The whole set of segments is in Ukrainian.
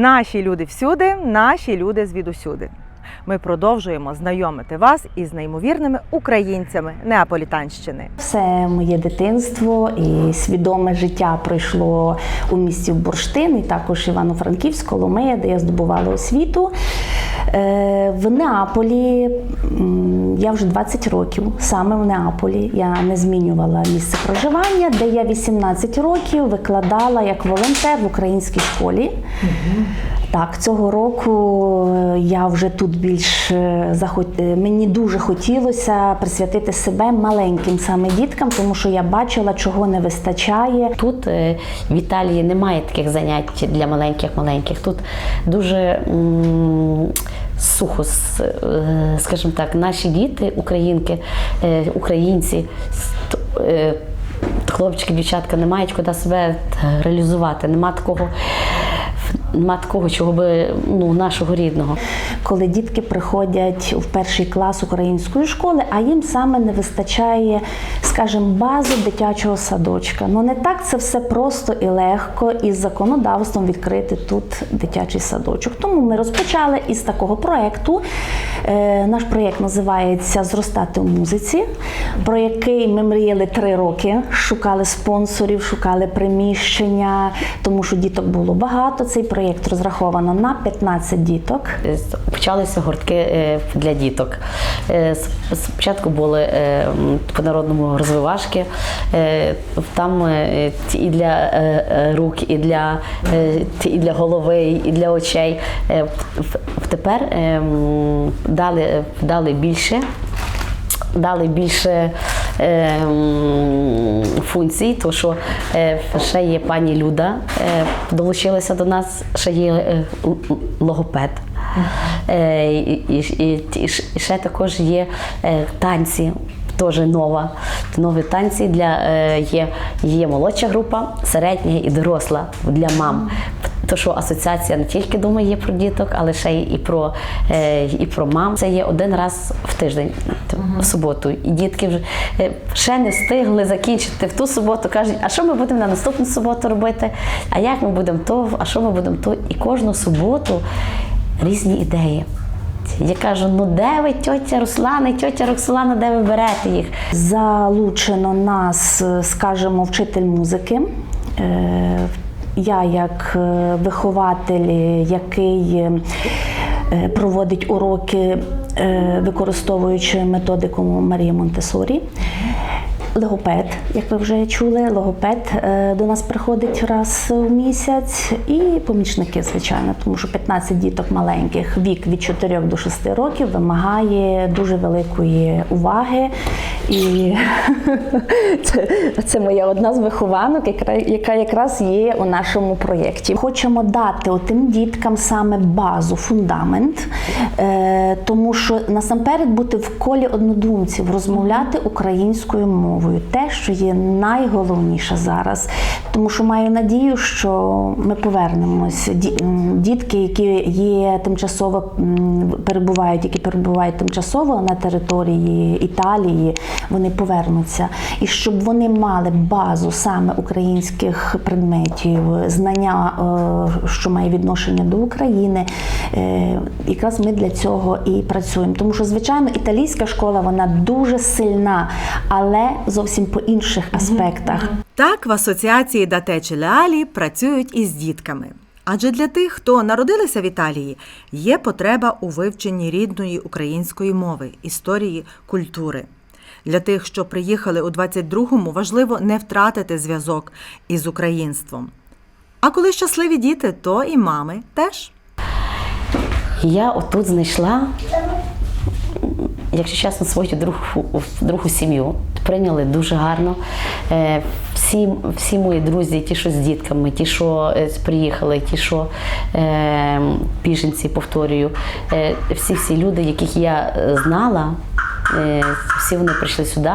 Наші люди всюди, наші люди звідусюди. Ми продовжуємо знайомити вас із неймовірними українцями Неаполітанщини. Все моє дитинство і свідоме життя пройшло у місті Бурштин, і також Івано-Франківськ, Коломия, де я здобувала освіту. Е, В Неаполі я вже 20 років, саме в Неаполі. Я не змінювала місце проживання, де я 18 років викладала як волонтер в українській школі. Так, цього року е, я вже тут більш е, захот... е, мені дуже хотілося присвятити себе маленьким саме діткам, тому що я бачила, чого не вистачає. Тут в Італії немає таких занять для маленьких маленьких. Тут дуже сухо, скажімо так, наші діти, українки, українці. Хлопчики, дівчатка не мають куди себе реалізувати. Нема такого, нема чого би ну, нашого рідного. коли дітки приходять в перший клас української школи, а їм саме не вистачає, скажімо, бази дитячого садочка. Ну не так це все просто і легко із законодавством відкрити тут дитячий садочок. Тому ми розпочали із такого проекту. Е, Наш проєкт називається Зростати у музиці, про який ми мріяли три роки. Шукали спонсорів, шукали приміщення, тому що діток було багато. Цей проєкт розраховано на 15 діток. Е, Почалися гуртки е, для діток. Е, Спочатку були по народному розвивашки. Там і для рук, і для, і для голови, і для очей. Тепер е, дали, дали більше. Дали більше функцій, то що е, ще є пані Люда, е, долучилася до нас, ще є е, логопед. І, ще також є танці. Теж нова. Нові танці для є, є молодша група, середня і доросла для мам. То що асоціація не тільки думає про діток, але ще й і про, е, і про мам. Це є один раз в тиждень, в суботу. І дітки вже е, ще не встигли закінчити в ту суботу. кажуть, а що ми будемо на наступну суботу робити? А як ми будемо то? А що ми будемо то? І кожну суботу різні ідеї. Я кажу: ну де ви, тьотя Руслана, і тьотя Роксолана, де ви берете їх? Залучено нас, е, скажімо, вчитель музики. Я, як е, вихователь, який е, проводить уроки, е, використовуючи методику Марії Монтесорі. Логопед, як ви вже чули, логопед е, до нас приходить раз в місяць, і помічники, звичайно, тому що 15 діток маленьких, вік від 4 до 6 років вимагає дуже великої уваги. І це, це моя одна з вихованок, яка, яка якраз є у нашому проєкті. Хочемо дати тим діткам саме базу, фундамент, е, тому що насамперед бути в колі однодумців, розмовляти українською мовою, те, що є найголовніше зараз. Тому що маю надію, що ми повернемось. Ді- Дітки, які є тимчасово перебувають, які перебувають тимчасово на території Італії, вони повернуться. І щоб вони мали базу саме українських предметів, знання, е, що має відношення до України. Е, Якраз ми для цього і працюємо. Тому що, звичайно, італійська школа вона дуже сильна, але зовсім по інших аспектах. Так в асоціації Датечі Леалі працюють із дітками. Адже для тих, хто народилися в Італії, є потреба у вивченні рідної української мови, історії, культури. Для тих, що приїхали у 22-му, важливо не втратити зв'язок із українством. А коли щасливі діти, то і мами теж. Я отут знайшла, якщо чесно, свою другу, другу сім'ю. Прийняли дуже гарно. Е, Всі, всі мої друзі, ті, що з дітками, ті, що е, приїхали, ті, що е, біженці, повторюю, всі всі люди, яких я знала, всі вони прийшли сюди,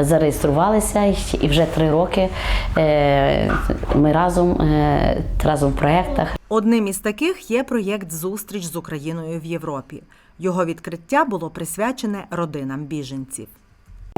зареєструвалися і- і вже три роки е, ми разом, е, разом в проєктах. Одним із таких є проєкт Зустріч з Україною в Європі. Його відкриття було присвячене родинам біженців.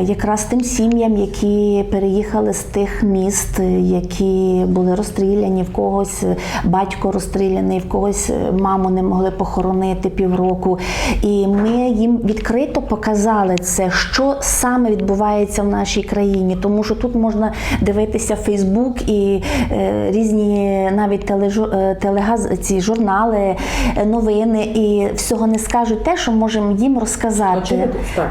Якраз тим сім'ям, які переїхали з тих міст, які були розстріляні, в когось батько розстріляний, в когось маму не могли похоронити півроку. І ми їм відкрито показали це, що саме відбувається в нашій країні, тому що тут можна дивитися Фейсбук і е, різні навіть е, телегаз, ці журнали, е, новини, і всього не скажуть те, що можемо їм розказати.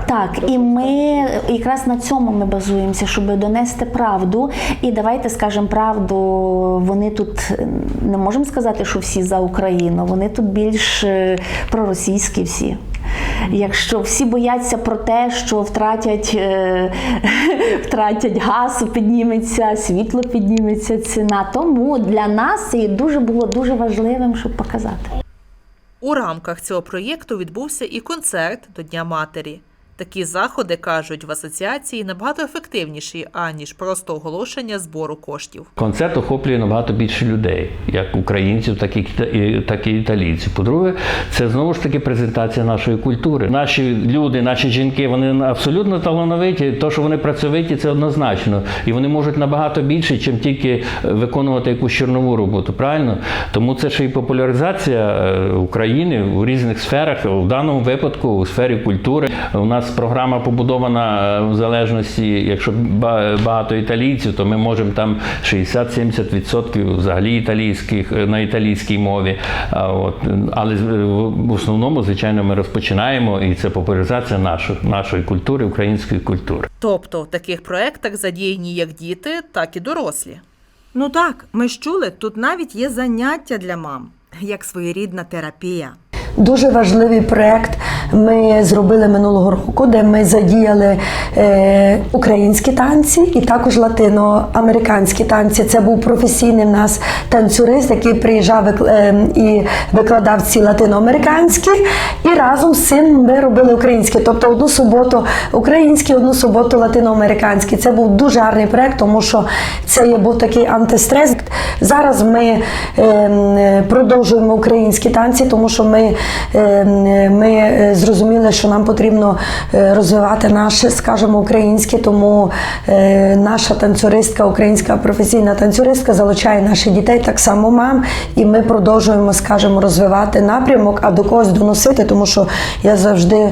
Так, і ми якраз на цьому ми базуємося, щоб донести правду. І давайте скажемо правду. Вони тут не можемо сказати, що всі за Україну. Вони тут більш е, проросійські всі. Якщо всі бояться про те, що втратять, е, втратять газ, підніметься, світло підніметься ціна. Тому для нас це дуже було дуже важливим, щоб показати. У рамках цього проєкту відбувся і концерт до Дня Матері. Такі заходи кажуть в асоціації набагато ефективніші, аніж просто оголошення збору коштів. Концерт охоплює набагато більше людей, як українців, так і, так і італійців. По-друге, це знову ж таки презентація нашої культури. Наші люди, наші жінки, вони абсолютно талановиті. То, що вони працьовиті, це однозначно. І вони можуть набагато більше, чим тільки е, виконувати якусь чорнову роботу. Правильно? Тому це ще й популяризація е, України у різних сферах. У даному випадку у сфері культури. У нас програма побудована е, в залежності, якщо ба- багато італійців, то ми можемо там 60-70% взагалі італійських е, на італійській мові. От, але в в основному, звичайно, ми розпочинаємо, і це популяризація нашої, нашої культури, української культури. Тобто в таких проєктах задіяні як діти, так і дорослі. Ну так, ми ж чули, тут навіть є заняття для мам, як своєрідна терапія. Дуже важливий проект ми зробили минулого року, де ми задіяли е, українські танці і також латиноамериканські танці. Це був професійний в нас танцюрист, який приїжджав е, і викладав ці латиноамериканські. І разом з цим ми робили українські. Тобто одну суботу українські, одну суботу латиноамериканські. Це був дуже гарний проект, тому що це є був такий антистрес. Зараз ми е, продовжуємо українські танці, тому що ми, ми е, зрозуміли, що нам потрібно е, розвивати наше, скажімо, українське, тому е, наша танцюристка, українська професійна танцюристка залучає наших дітей, так само мам, і ми продовжуємо, скажімо, розвивати напрямок, а до когось доносити, тому що я завжди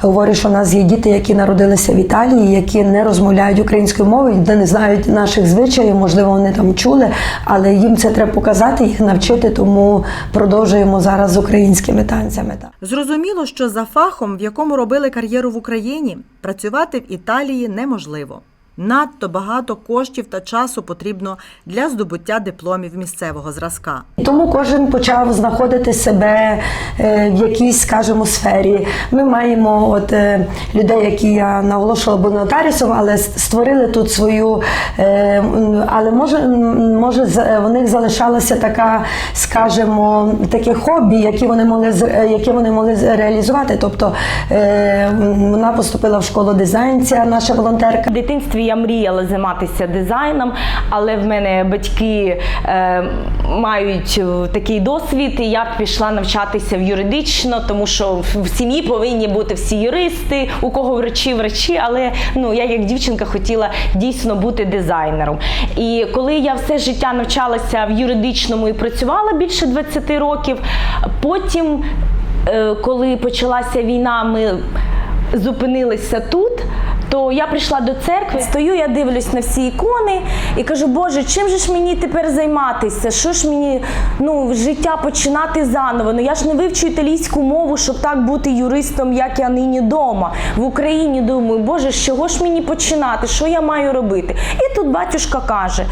говорю, що в нас є діти, які народилися в Італії, які не розмовляють українською мовою, де не знають наших звичаїв, можливо, вони там чули, але їм це треба показати, їх навчити, тому продовжуємо зараз з українськими танцями. Так. Зрозуміло, що за фахом, в якому робили кар'єру в Україні, працювати в Італії неможливо. Надто багато коштів та часу потрібно для здобуття дипломів місцевого зразка. Тому кожен почав знаходити себе е, в якійсь, скажімо, сфері. Ми маємо от е, людей, які я наголошувала, були нотаріусом, але створили тут свою. е, Але може, може з- в них залишалася така, скажімо, таке хобі, які вони могли з- які вони могли реалізувати. Тобто вона поступила в школу дизайн, ця наша волонтерка. В дитинстві я мріяла займатися дизайном, але в мене батьки е, мають е, такий досвід, і я пішла навчатися в юридично, тому що в- сім'ї повинні бути всі юристи, у кого врачі, врачі. Але ну я як дівчинка хотіла дійсно бути дизайнером. І коли я все життя навчалася в юридичному і працювала більше 20 років, потім, е, коли почалася війна, ми зупинилися тут. То я прийшла до церкви, стою, я дивлюсь на всі ікони і кажу, Боже, чим же ж мені тепер займатися? Що ж мені ну, життя починати заново? Ну я ж не вивчу італійську мову, щоб так бути юристом, як я нині вдома. В Україні думаю, Боже, з чого ж мені починати? Що я маю робити? І тут батюшка каже: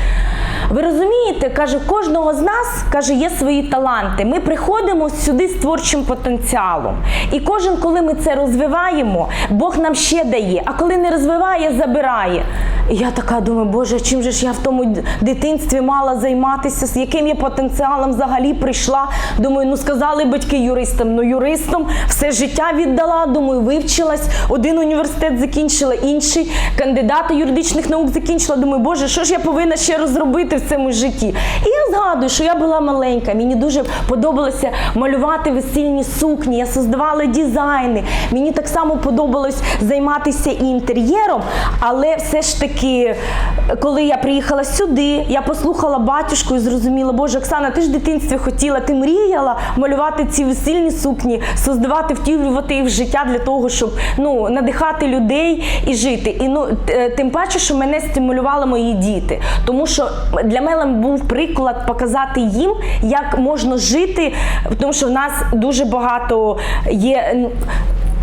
ви розумієте, каже, кожного з нас каже, є свої таланти. Ми приходимо сюди з творчим потенціалом. І кожен, коли ми це розвиваємо, Бог нам ще дає. А коли не розвиває, забирає. Я така думаю, Боже, чим же ж я в тому дитинстві мала займатися, з яким я потенціалом взагалі прийшла. Думаю, ну сказали батьки юристам, ну юристом все життя віддала. Думаю, вивчилась. Один університет закінчила, інший кандидата юридичних наук закінчила. Думаю, Боже, що ж я повинна ще розробити в цьому житті? І я я згадую, що я була маленька. Мені дуже подобалося малювати весільні сукні. Я создавала дизайни. Мені так само подобалось займатися і інтер'єром. Але все ж таки, коли я приїхала сюди, я послухала батюшку і зрозуміла, Боже, Оксана, ти ж в дитинстві хотіла, ти мріяла малювати ці весільні сукні, создавати, втілювати їх в життя для того, щоб ну надихати людей і жити. І ну тим паче, що мене стимулювали мої діти, тому що для мене був приклад показати їм, як можна жити, тому що в нас дуже багато є.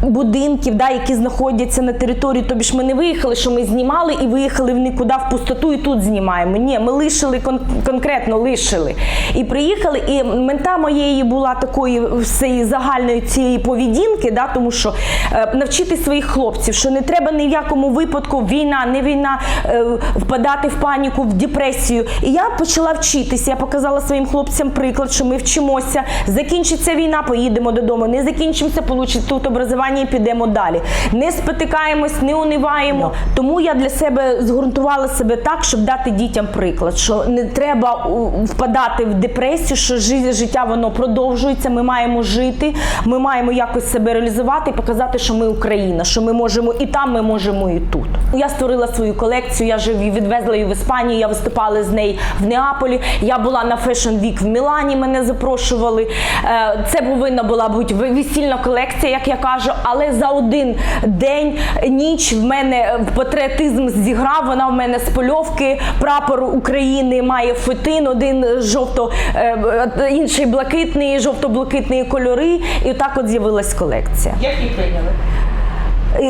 Будинків, да, які знаходяться на території, тобі ж ми не виїхали, що ми знімали і виїхали в нікуди в пустоту і тут знімаємо. Ні, ми лишили кон- конкретно лишили. І приїхали, і мета моєї була такої всієї загальної цієї поведінки, да, тому що е, навчити своїх хлопців, що не треба ні в якому випадку війна, не війна, е, впадати в паніку, в депресію. І я почала вчитися. Я показала своїм хлопцям приклад, що ми вчимося. Закінчиться війна, поїдемо додому. Не закінчимося, получить тут образування і підемо далі. Не спотикаємось, не униваємо. Тому я для себе згуртувала себе так, щоб дати дітям приклад, що не треба впадати в депресію, що жи- життя воно продовжується. Ми маємо жити, ми маємо якось себе реалізувати і показати, що ми Україна, що ми можемо і там, ми можемо і тут. Я створила свою колекцію. Я жив відвезла її в Іспанію. Я виступала з нею в Неаполі. Я була на Fashion Week в Мілані. Мене запрошували. Е, Це повинна була бути весільна колекція, як я кажу. Але за один день, ніч в мене патріотизм зіграв. Вона в мене з польовки прапор України має фетин, один жовто, е, інший блакитний, жовто-блакитні кольори. І так от з'явилась колекція. Як її прийняли?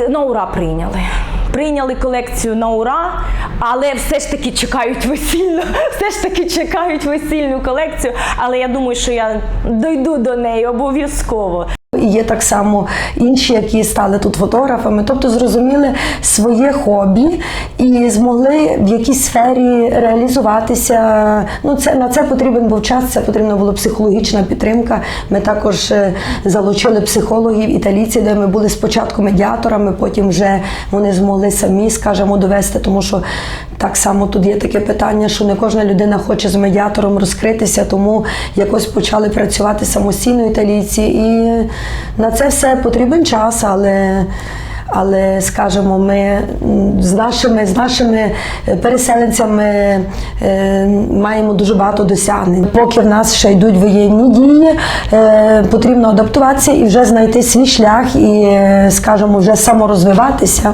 На ура прийняли. Прийняли колекцію на ура, але все ж таки чекають весільну, все ж таки чекають весільну колекцію. Але я думаю, що я дойду до неї обов'язково. І Є так само інші, які стали тут фотографами, тобто зрозуміли своє хобі і змогли в якійсь сфері реалізуватися. Ну, це на це потрібен був час, це потрібна була психологічна підтримка. Ми також е, залучили психологів італійців, де ми були спочатку медіаторами, потім вже вони змогли самі, скажімо, довести, тому що так само тут є таке питання, що не кожна людина хоче з медіатором розкритися, тому якось почали працювати самостійно італійці. І на це все потрібен час, але. Але скажімо, ми з нашими, з нашими переселенцями е, маємо дуже багато досягнень. Поки в нас ще йдуть воєнні дії, е, потрібно адаптуватися і вже знайти свій шлях і, е, скажімо, вже саморозвиватися.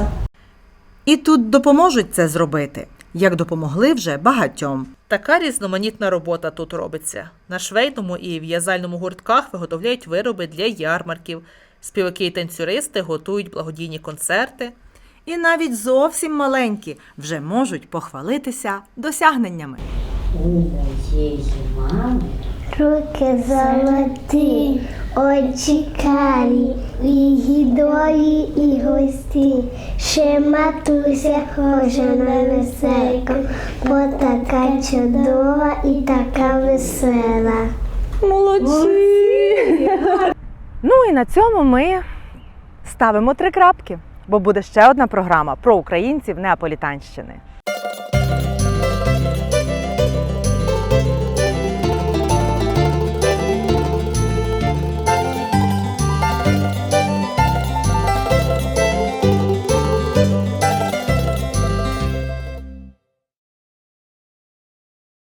І тут допоможуть це зробити, як допомогли вже багатьом. Така різноманітна робота тут робиться. На швейному і в'язальному гуртках виготовляють вироби для ярмарків. Співаки і танцюристи готують благодійні концерти. І навіть зовсім маленькі вже можуть похвалитися досягненнями. У моєї мами Руки золоті, очі карі, її долі і гості. Ще матуся хожа на весельку, бо така чудова і така весела. Ну і на цьому ми ставимо три крапки, бо буде ще одна програма про українців Неаполітанщини.